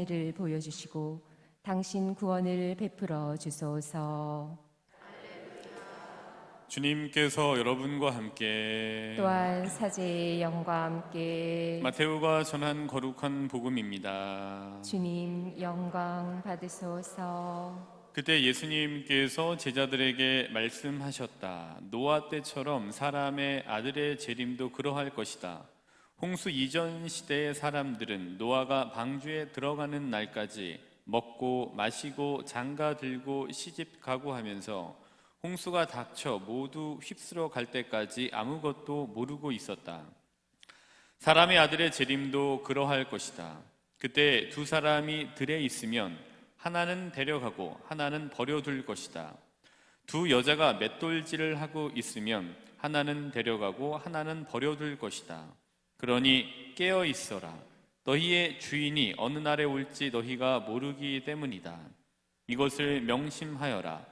사이를 보여주시고 당신 구원을 베풀어 주소서. 주님께서 여러분과 함께 또한 사제의 영과 함께 마테오가 전한 거룩한 복음입니다. 주님 영광 받으소서. 그때 예수님께서 제자들에게 말씀하셨다. 노아 때처럼 사람의 아들의 재림도 그러할 것이다. 홍수 이전 시대의 사람들은 노아가 방주에 들어가는 날까지 먹고 마시고 장가 들고 시집 가고 하면서 홍수가 닥쳐 모두 휩쓸어 갈 때까지 아무것도 모르고 있었다. 사람의 아들의 재림도 그러할 것이다. 그때 두 사람이 들에 있으면 하나는 데려가고 하나는 버려둘 것이다. 두 여자가 맷돌질을 하고 있으면 하나는 데려가고 하나는 버려둘 것이다. 그러니 깨어 있어라. 너희의 주인이 어느 날에 올지 너희가 모르기 때문이다. 이것을 명심하여라.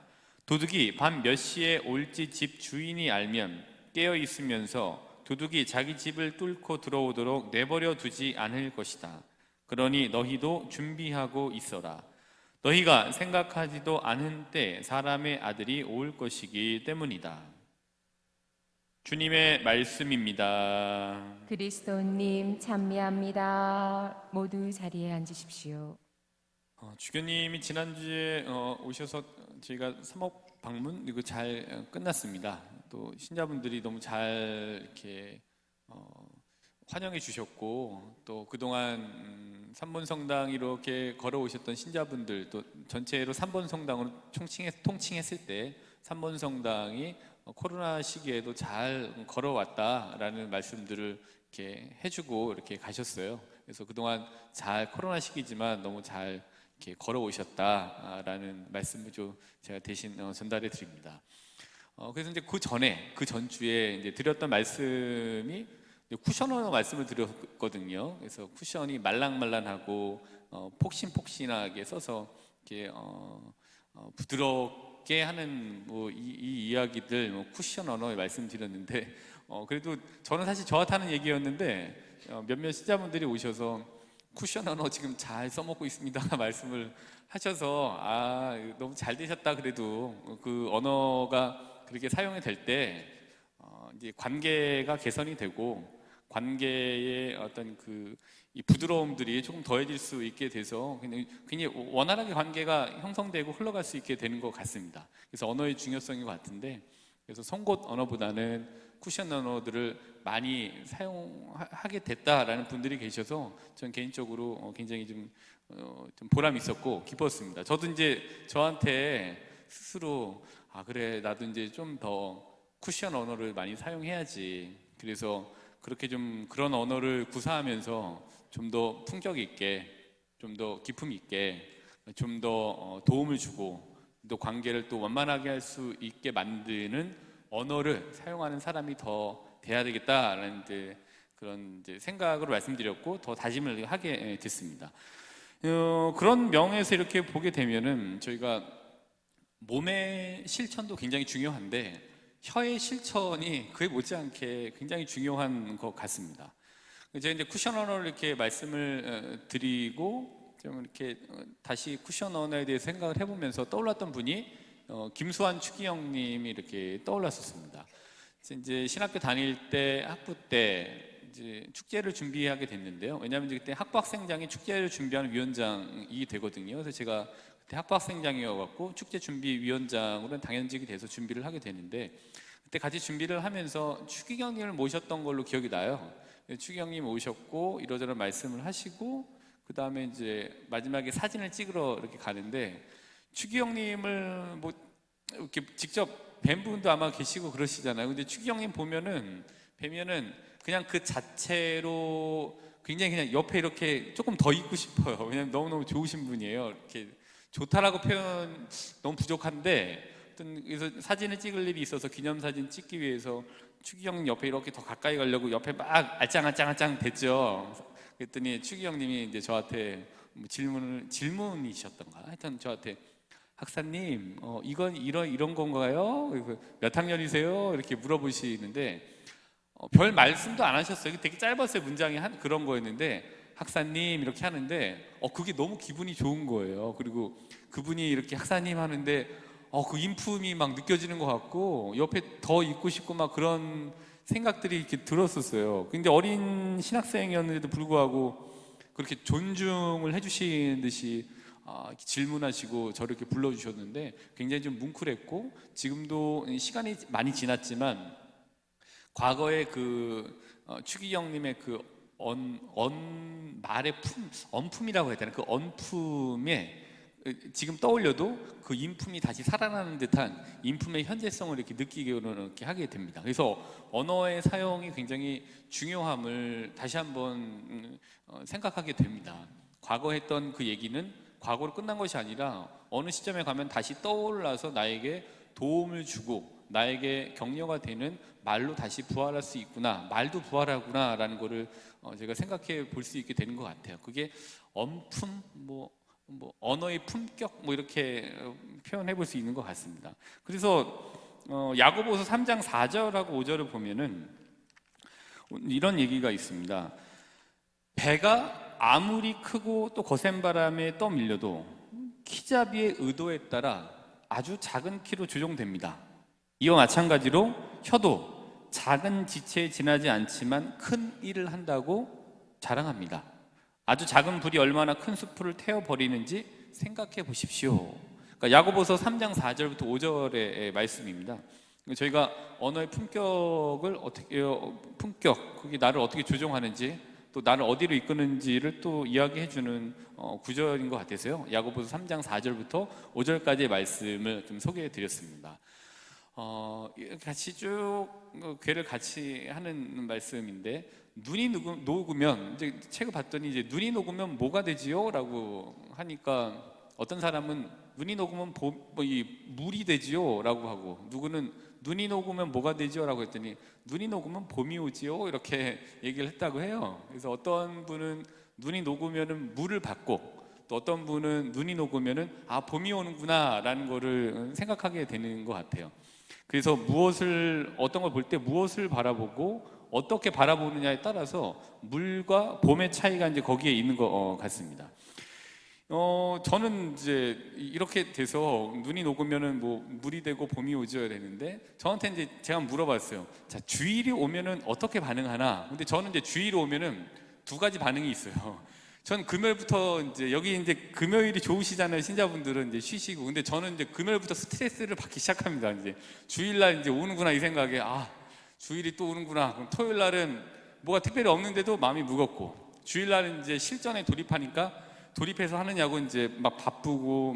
도둑이 밤 몇 시에 올지 집 주인이 알면 깨어 있으면서 도둑이 자기 집을 뚫고 들어오도록 내버려 두지 않을 것이다. 그러니 너희도 준비하고 있어라. 너희가 생각하지도 않은 때 사람의 아들이 올 것이기 때문이다. 주님의 말씀입니다. 그리스도님 찬미합니다. 모두 자리에 앉으십시오. 어, 주교님이 지난주에 어, 오셔서 저희가 사목 방문 이거 잘 어, 끝났습니다. 또 신자분들이 너무 잘 이렇게 어, 환영해 주셨고 또 그동안 음, 삼본 성당 이렇게 걸어오셨던 신자분들 또 전체로 삼본 성당으로 총칭해, 통칭했을 때 삼본 성당이 어, 코로나 시기에도 잘 걸어왔다라는 말씀들을 이렇게 해주고 이렇게 가셨어요. 그래서 그동안 잘 코로나 시기지만 너무 잘 이렇게 걸어오셨다라는 말씀을 좀 제가 대신 어, 전달해 드립니다. 어, 그래서 이제 그 전에 그 전주에 이제 드렸던 말씀이 이제 쿠션 언어 말씀을 드렸거든요. 그래서 쿠션이 말랑말랑하고 어, 폭신폭신하게 써서 이렇게 어, 어, 부드럽 게 하는 뭐 이, 이 이야기들 뭐 쿠션 언어에 말씀드렸는데 어, 그래도 저는 사실 저한테 하는 얘기였는데 어, 몇몇 신자분들이 오셔서 쿠션 언어 지금 잘 써먹고 있습니다 말씀을 하셔서 아 너무 잘 되셨다 그래도 그 언어가 그렇게 사용이 될때 어, 이제 관계가 개선이 되고 관계의 어떤 그 이 부드러움들이 조금 더해질 수 있게 돼서 굉장히, 원활하게 관계가 형성되고 흘러갈 수 있게 되는 것 같습니다. 그래서 언어의 중요성인 것 같은데 그래서 송곳 언어보다는 쿠션 언어들을 많이 사용하게 됐다라는 분들이 계셔서 전 개인적으로 어, 굉장히 좀, 어, 좀 보람 있었고 기뻤습니다. 저도 이제 저한테 스스로 아 그래 나도 이제 좀 더 쿠션 언어를 많이 사용해야지. 그래서 그렇게 좀 그런 언어를 구사하면서 좀 더 품격 있게, 좀 더 기품 있게, 좀 더 도움을 주고 또 관계를 또 원만하게 할 수 있게 만드는 언어를 사용하는 사람이 더 돼야 되겠다라는 이제 그런 이제 생각으로 말씀드렸고 더 다짐을 하게 됐습니다. 어, 그런 명에서 이렇게 보게 되면은 저희가 몸의 실천도 굉장히 중요한데 혀의 실천이 그에 못지않게 굉장히 중요한 것 같습니다. 제가 이제 쿠션 언어를 이렇게 말씀을 어, 드리고 좀 이렇게 어, 다시 쿠션 언어에 대해 생각을 해보면서 떠올랐던 분이 어, 김수환 추기영님이 이렇게 떠올랐었습니다. 이제 신학교 다닐 때 학부 때 이제 축제를 준비하게 됐는데요. 왜냐하면 그때 학부학생장이 축제를 준비하는 위원장이 되거든요. 그래서 제가 그때 학부학생장이어갖고 축제 준비 위원장으로는 당연직이 돼서 준비를 하게 되는데 그때 같이 준비를 하면서 추기경님을 모셨던 걸로 기억이 나요. 추기경님 오셨고 이러저러 말씀을 하시고 그 다음에 이제 마지막에 사진을 찍으러 이렇게 가는데 추기경님을 뭐 이렇게 직접 뵌 분도 아마 계시고 그러시잖아요. 근데 추기경님 보면은 뵈면은 그냥 그 자체로 굉장히 그냥 옆에 이렇게 조금 더 있고 싶어요. 왜냐면 너무너무 좋으신 분이에요. 이렇게 좋다라고 표현 너무 부족한데 어떤 그래서 사진을 찍을 일이 있어서 기념 사진 찍기 위해서 추기경 옆에 이렇게 더 가까이 가려고 옆에 막 알짱알짱알짱 됐죠. 그랬더니 추기경님이 이제 저한테 뭐 질문을 질문이셨던가 하여튼 저한테 학사님 어, 이건 이런 이런 건가요? 몇 학년이세요? 이렇게 물어보시는데 어, 별 말씀도 안 하셨어요. 되게 짧았어요 문장이 한 그런 거였는데 학사님 이렇게 하는데 어 그게 너무 기분이 좋은 거예요. 그리고 그분이 이렇게 학사님 하는데 어그 인품이 막 느껴지는 것 같고 옆에 더 있고 싶고 막 그런 생각들이 이렇게 들었었어요. 근데 어린 신학생이었는데도 불구하고 그렇게 존중을 해주시는 듯이 아, 질문하시고 저를 이렇게 불러주셨는데 굉장히 좀 뭉클했고 지금도 시간이 많이 지났지만 과거에 그 어, 추기경님의 그 언, 언 말의 품, 언품이라고 해야 되나 그 언품에 어, 지금 떠올려도 그 인품이 다시 살아나는 듯한 인품의 현재성을 이렇게 느끼기로는 이렇게 하게 됩니다. 그래서 언어의 사용이 굉장히 중요함을 다시 한번 음, 어, 생각하게 됩니다. 과거 했던 그 얘기는 과거로 끝난 것이 아니라 어느 시점에 가면 다시 떠올라서 나에게 도움을 주고 나에게 격려가 되는 말로 다시 부활할 수 있구나 말도 부활하구나라는 거를 어, 제가 생각해 볼 수 있게 되는 것 같아요. 그게 엄품 뭐, 뭐 언어의 품격 뭐 이렇게 어, 표현해 볼 수 있는 것 같습니다. 그래서 어, 야고보서 3장 4절하고 5절을 보면은 이런 얘기가 있습니다. 배가 아무리 크고 또 거센 바람에 떠밀려도 키잡이의 의도에 따라 아주 작은 키로 조종됩니다. 이와 마찬가지로 혀도 작은 지체에 지나지 않지만 큰 일을 한다고 자랑합니다. 아주 작은 불이 얼마나 큰 숲을 태워 버리는지 생각해 보십시오. 그러니까 야고보서 3장 4절부터 5절의 말씀입니다. 저희가 언어의 품격을 어떻게 어, 품격 그게 나를 어떻게 조종하는지 또 나를 어디로 이끄는지를 또 이야기해 주는 어, 구절인 것 같아서요. 야고보서 3장 4절부터 5절까지의 말씀을 좀 소개해 드렸습니다. 어, 같이 쭉 어, 괴를 같이 하는 말씀인데 눈이 녹음- 녹으면 이제 책을 봤더니 이제 눈이 녹으면 뭐가 되지요?라고 하니까 어떤 사람은 눈이 녹으면 보, 뭐 이 물이 되지요?라고 하고 누구는 눈이 녹으면 뭐가 되지요?라고 했더니 눈이 녹으면 봄이 오지요 이렇게 얘기를 했다고 해요. 그래서 어떤 분은 눈이 녹으면은 물을 받고 또 어떤 분은 눈이 녹으면은 아 봄이 오는구나라는 거를 생각하게 되는 것 같아요. 그래서 무엇을 어떤 걸 볼 때 무엇을 바라보고 어떻게 바라보느냐에 따라서 물과 봄의 차이가 이제 거기에 있는 것 어, 같습니다. 어 저는 이제 이렇게 돼서 눈이 녹으면은 뭐 물이 되고 봄이 오져야 되는데 저한테 이제 제가 물어봤어요. 자 주일이 오면은 어떻게 반응하나? 근데 저는 이제 주일이 오면은 두 가지 반응이 있어요. 전 금요일부터 이제 여기 이제 금요일이 좋으시잖아요 신자분들은 이제 쉬시고. 근데 저는 이제 금요일부터 스트레스를 받기 시작합니다 이제. 주일날 이제 오는구나 이 생각에 아 주일이 또 오는구나. 그럼 토요일날은 뭐가 특별히 없는데도 마음이 무겁고. 주일날은 이제 실전에 돌입하니까 돌입해서 하느냐고 이제 막 바쁘고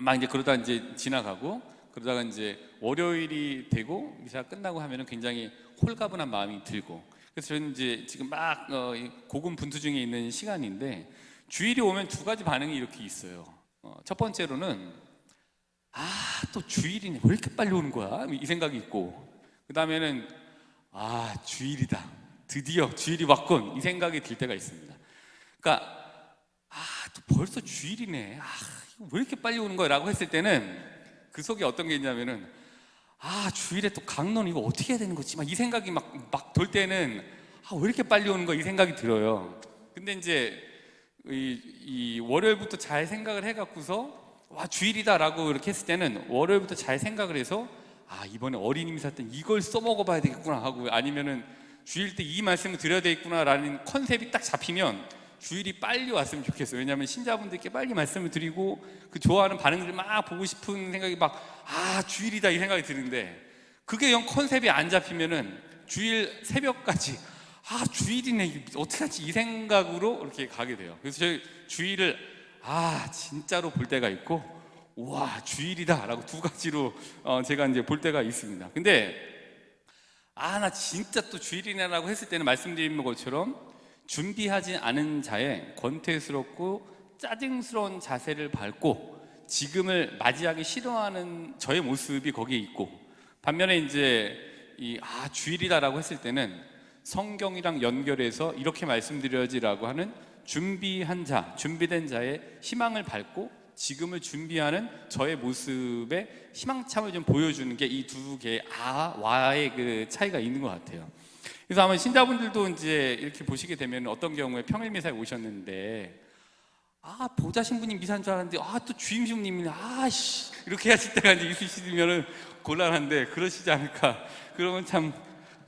막 이제 그러다 이제 지나가고 그러다가 이제 월요일이 되고 미사가 끝나고 하면은 굉장히 홀가분한 마음이 들고 그래서 저는 이제 지금 막 어, 이 고군분투 중에 있는 시간인데 주일이 오면 두 가지 반응이 이렇게 있어요. 어, 첫 번째로는 아 또 주일이네 왜 이렇게 빨리 오는 거야 이 생각이 있고 그 다음에는 아 주일이다 드디어 주일이 왔군 이 생각이 들 때가 있습니다. 그러니까 아또 벌써 주일이네 아 이거 왜 이렇게 빨리 오는 거야라고 했을 때는 그 속에 어떤 게 있냐면은 아 주일에 또 강론 이거 어떻게 해야 되는 거지? 막 이 생각이 막 막 돌 때는 아 왜 이렇게 빨리 오는 거야 이 생각이 들어요. 근데 이제 이, 이 월요일부터 잘 생각을 해갖고서 와 주일이다라고 이렇게 했을 때는 월요일부터 잘 생각을 해서 아 이번에 어린이 미사 때 이걸 써먹어봐야 되겠구나 하고 아니면은 주일 때 이 말씀을 드려야 되겠구나라는 컨셉이 딱 잡히면 주일이 빨리 왔으면 좋겠어요. 왜냐하면 신자분들께 빨리 말씀을 드리고 그 좋아하는 반응들을 막 보고 싶은 생각이 막 아 주일이다 이 생각이 드는데 그게 영 컨셉이 안 잡히면은 주일 새벽까지 아 주일이네 어떻게 하지 이 생각으로 이렇게 가게 돼요. 그래서 저희 주일을 아 진짜로 볼 때가 있고 와 주일이다라고 두 가지로 어, 제가 이제 볼 때가 있습니다. 근데 아 나 진짜 또 주일이네라고 했을 때는 말씀드린 것처럼 준비하지 않은 자의 권태스럽고 짜증스러운 자세를 밟고 지금을 맞이하기 싫어하는 저의 모습이 거기에 있고 반면에 이제 이 아 주일이다라고 했을 때는 성경이랑 연결해서 이렇게 말씀드려야지라고 하는 준비한 자, 준비된 자의 희망을 밟고 지금을 준비하는 저의 모습의 희망참을 좀 보여주는 게 이 두 개의 아 와의 그 차이가 있는 것 같아요. 그래서 아마 신자분들도 이제 이렇게 보시게 되면 어떤 경우에 평일 미사에 오셨는데 아 보좌 신부님 미사인 줄 알았는데 아 또 주임 신부님이 아씨. 이렇게 하실 때가 이제 있으시면은 곤란한데 그러시지 않을까. 그러면 참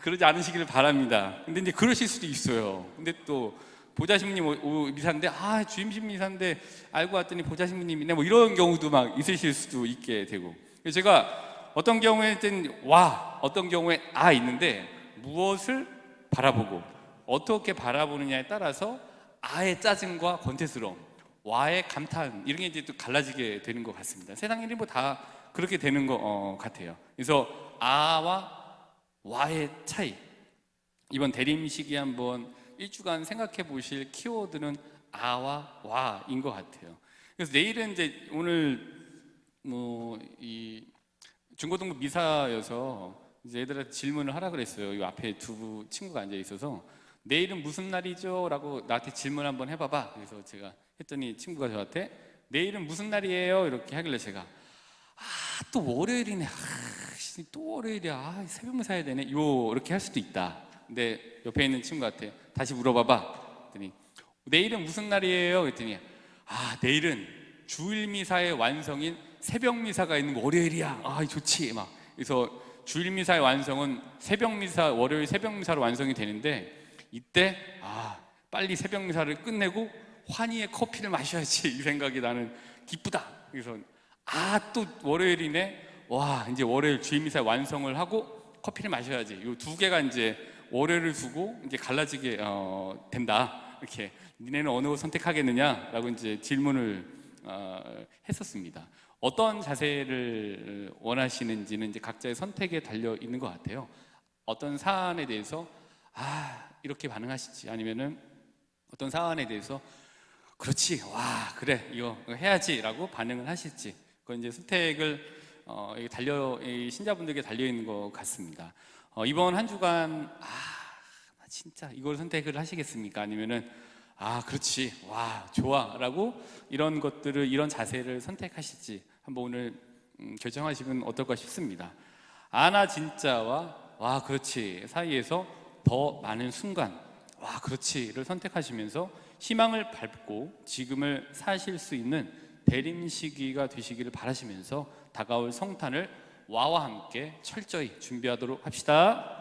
그러지 않으시기를 바랍니다. 근데 이제 그러실 수도 있어요. 근데 또 보좌 신부님 오- 오- 미사인데 아 주임 신부 미사인데 알고 왔더니 보좌 신부님이네 뭐 이런 경우도 막 있으실 수도 있게 되고 제가 어떤 경우에는 와 어떤 경우에 아 있는데 무엇을 바라보고 어떻게 바라보느냐에 따라서 아의 짜증과 권태스러움, 와의 감탄 이런 게 이제 또 갈라지게 되는 것 같습니다. 세상 일이 뭐 다 그렇게 되는 것 어, 같아요. 그래서 아와 와의 차이 이번 대림식이 한번 일주간 생각해 보실 키워드는 아와 와인 것 같아요. 그래서 내일은 이제 오늘 뭐 이 중고등부 미사여서 이제 애들한테 질문을 하라 그랬어요. 이 앞에 두 친구가 앉아 있어서 내일은 무슨 날이죠?라고 나한테 질문 한번 해봐봐. 그래서 제가 했더니 친구가 저한테 내일은 무슨 날이에요? 이렇게 하길래 제가 아 또 월요일이네. 아, 씨, 또 월요일이야. 아, 새벽 미사해야 되네. 요 이렇게 할 수도 있다. 근데 옆에 있는 친구한테 다시 물어봐봐. 그랬더니 내일은 무슨 날이에요? 그랬더니 아 내일은 주일 미사의 완성인 새벽 미사가 있는 월요일이야. 아 좋지 막. 그래서 주일 미사의 완성은 새벽 미사 월요일 새벽 미사로 완성이 되는데 이때 아 빨리 새벽 미사를 끝내고 환희의 커피를 마셔야지 이 생각이 나는 기쁘다. 그래서 아 또 월요일이네. 와 이제 월요일 주일 미사 완성을 하고 커피를 마셔야지. 이 두 개가 이제 월요일을 두고 이제 갈라지게 어, 된다. 이렇게 니네는 어느 걸 선택하겠느냐라고 이제 질문을 어, 했었습니다. 어떤 자세를 원하시는지는 이제 각자의 선택에 달려 있는 것 같아요. 어떤 사안에 대해서 아 이렇게 반응하시지 아니면은 어떤 사안에 대해서 그렇지 와 그래 이거 해야지라고 반응을 하실지 그건 이제 선택을 어, 달려 이 신자분들에게 달려 있는 것 같습니다. 어, 이번 한 주간 아나 진짜 이걸 선택을 하시겠습니까? 아니면은 아 그렇지 와 좋아라고 이런 것들을 이런 자세를 선택하실지 한번 오늘 음, 결정하시면 어떨까 싶습니다. 아나 진짜와 와 그렇지 사이에서 더 많은 순간 와 그렇지를 선택하시면서 희망을 밟고 지금을 사실 수 있는 대림 시기가 되시기를 바라시면서 다가올 성탄을 와와 함께 철저히 준비하도록 합시다.